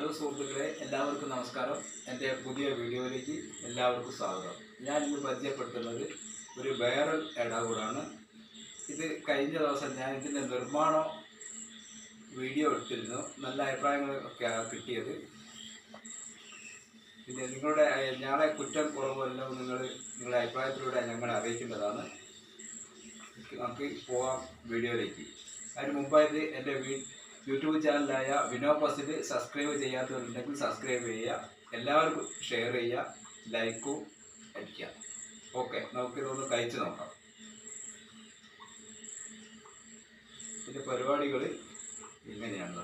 Hello സുഹൃത്തുക്കളെ എല്ലാവർക്കും നമസ്കാരം. എന്റെ പുതിയ വീഡിയോയിലേക്ക് എല്ലാവർക്കും സ്വാഗതം. ഞാൻ ഇന്ന് പരിചയപ്പെടുത്തുന്നത് ഒരു വൈറൽ എടാകൂടാണ് ഇത് കഴിഞ്ഞ ദിവസം ഞാൻ ഇതിന്റെ നിർമ്മാണം വീഡിയോ ഇട്ടിരുന്നു. നല്ല അഭിപ്രായങ്ങളൊക്കെയാണ് കിട്ടിയത്. പിന്നെ നിങ്ങളുടെ ഞങ്ങളെ കുറ്റം കുറവെല്ലാം നിങ്ങൾ നിങ്ങളുടെ അഭിപ്രായത്തിലൂടെ ഞങ്ങളെ അറിയിക്കേണ്ടതാണ്. നമുക്ക് പോവാം വീഡിയോയിലേക്ക്. അതിന് മുമ്പായിട്ട് എന്റെ വീ യൂട്യൂബ് ചാനലായ വിനോ പസിൽ സബ്സ്ക്രൈബ് ചെയ്യാത്തവരുണ്ടെങ്കിൽ സബ്സ്ക്രൈബ് ചെയ്യുക. എല്ലാവർക്കും ഷെയർ ചെയ്യുക ലൈക്കും അടിക്കുക. ഓക്കെ നമുക്കിതൊന്ന് കഴിച്ച് നോക്കാം. ഇതിന്റെ പരിപാടികൾ ഇങ്ങനെയാണ്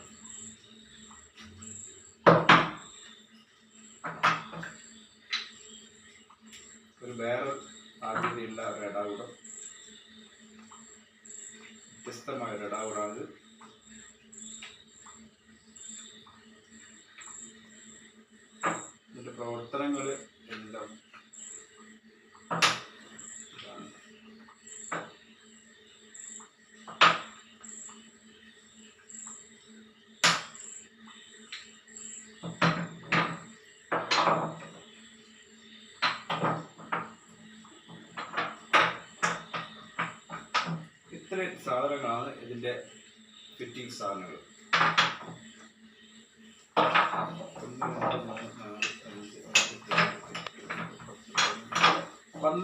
ഒരു വേറെ ആകൃതിയുള്ള ഇടാകൂടം വ്യത്യസ്തമായ ഒരു പ്രവർത്തനങ്ങൾ എല്ലാം. സാധനങ്ങളാണ് ഇതിന്റെ ഫിറ്റിംഗ് സാധനങ്ങൾ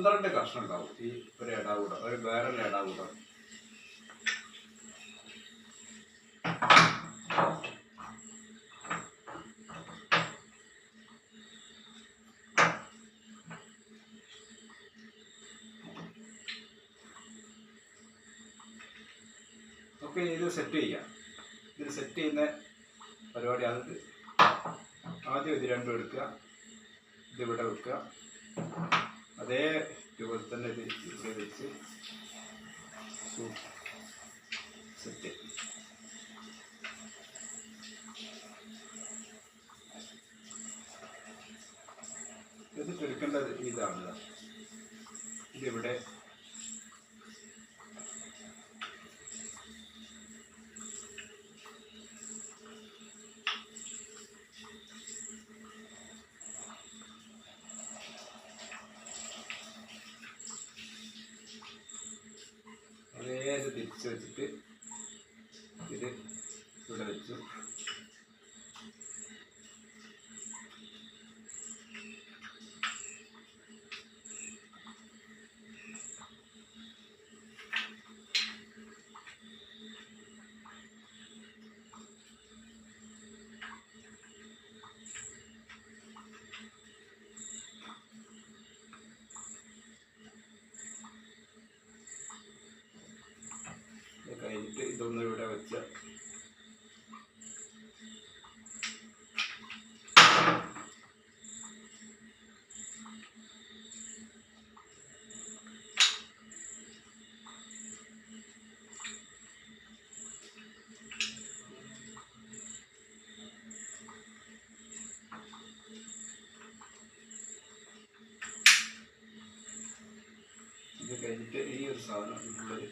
പന്ത്രണ്ട് കഷ്ണം ഉണ്ടാവും ഈ ഒരു ഇടാകൂട ഒരു വേറെ ഇടാകൂട ഒക്കെ ഇത് സെറ്റ് ചെയ്യാം. ഇത് സെറ്റ് ചെയ്യുന്ന പരിപാടി അത് ആദ്യം ഇത് രണ്ടും എടുക്കുക. ഇതിവിടെ വെക്കുക. അതേ രൂപത്തിൽ തന്നെ ഇത് ഇവിടെ വെച്ച് സെറ്റ്. എന്നിട്ട് എടുക്കേണ്ടത് ഇതാണ്. ഇതിവിടെ? തിരിച്ചു തിരിച്ച് വെച്ചിട്ട് ഇത് ഇവിടെ വെച്ചു ഇത് കഴിഞ്ഞിട്ട് ഇതൊന്ന് ഇവിടെ വെച്ച്. ഇത് കഴിഞ്ഞിട്ട് ഈ ഒരു സാധനം ഉള്ളിൽ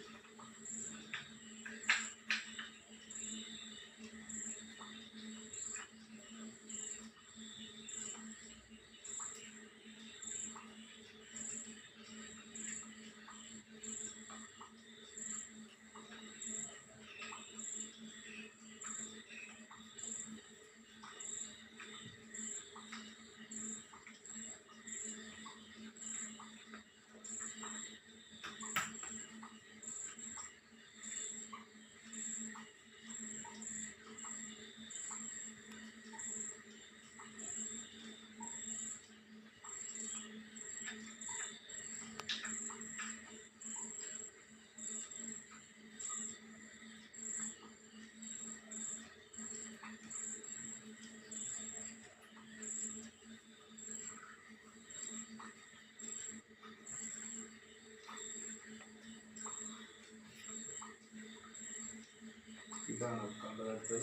ചേർത്ത്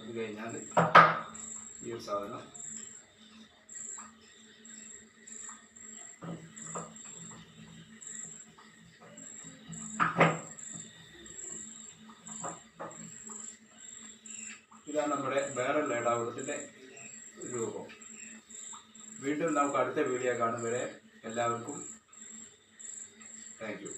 അത് കഴിഞ്ഞാൽ ഈ ഒരു സാധനം. ഇതാണ് നമ്മുടെ വേറെ ലഡാകുളത്തിന്റെ രൂപം. വീണ്ടും നമുക്ക് അടുത്ത വീഡിയോ കാണും എല്ലാവർക്കും താങ്ക് യു